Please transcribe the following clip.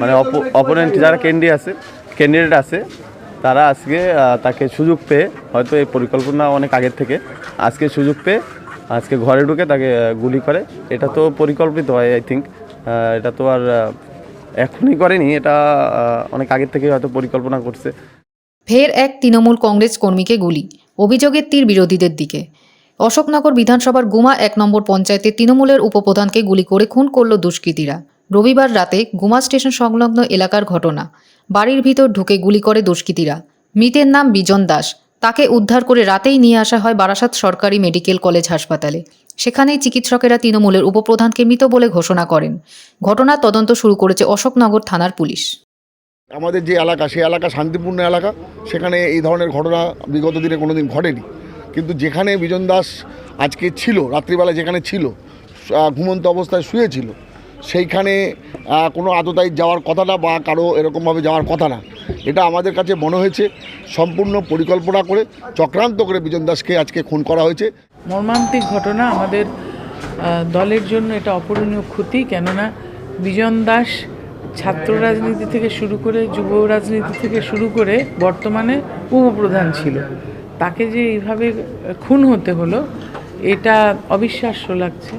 মানে অপোনেন্ট যারা ক্যান্ডি আছে ক্যান্ডিডেট আছে, তারা আজকে তাকে সুযোগ পেয়ে হয়তো এই পরিকল্পনা অনেক আগের থেকে আজকে সুযোগ পেয়ে আজকে ঘরে ঢুকে তাকে গুলি করে। এটা তো পরিকল্পিত হয় আই থিঙ্ক এটা তো আর এখনই করেনি। এটা অনেক আগের থেকে হয়তো পরিকল্পনা করছে। ফের এক তৃণমূল কংগ্রেস কর্মীকে গুলি, অভিযোগের তীর বিরোধীদের দিকে। অশোকনগর বিধানসভার গুমা এক নম্বর পঞ্চায়েতে তৃণমূলের উপপ্রধানকে গুলি করে খুন করল দুষ্কৃতীরা। রবিবার রাতে গুমা স্টেশন সংলগ্ন এলাকার ঘটনা। বাড়ির ভিতর ঢুকে গুলি করে দুষ্কৃতীরা। মৃতের নাম বিজন দাস। তাকে উদ্ধার করে রাতেই নিয়ে আসা হয় বারাসাত সরকারি মেডিকেল কলেজ হাসপাতালে। সেখানেই চিকিৎসকেরা তৃণমূলের উপপ্রধানকে মৃত বলে ঘোষণা করেন। ঘটনার তদন্ত শুরু করেছে অশোকনগর থানার পুলিশ। আমাদের যে এলাকা, সেই এলাকা শান্তিপূর্ণ এলাকা। সেখানে এই ধরনের ঘটনা বিগত দিনে কোনো দিন ঘটেনি। কিন্তু যেখানে বিজন দাস আজকে ছিল, রাত্রিবেলা যেখানে ছিল ঘুমন্ত অবস্থায় শুয়েছিল সেইখানে কোনো আততায়ী যাওয়ার কথা না বা কারও এরকমভাবে যাওয়ার কথা না এটা আমাদের কাছে মনে হয়েছে। সম্পূর্ণ পরিকল্পনা করে, চক্রান্ত করে বিজন দাসকে আজকে খুন করা হয়েছে। মর্মান্তিক ঘটনা আমাদের দলের জন্য এটা অপূরণীয় ক্ষতি। কেননা বিজন দাস ছাত্র রাজনীতি থেকে শুরু করে, যুব রাজনীতি থেকে শুরু করে বর্তমানে উপপ্রধান ছিল। তাকে যে এইভাবে খুন হতে হলো, এটা অবিশ্বাস্য লাগছে।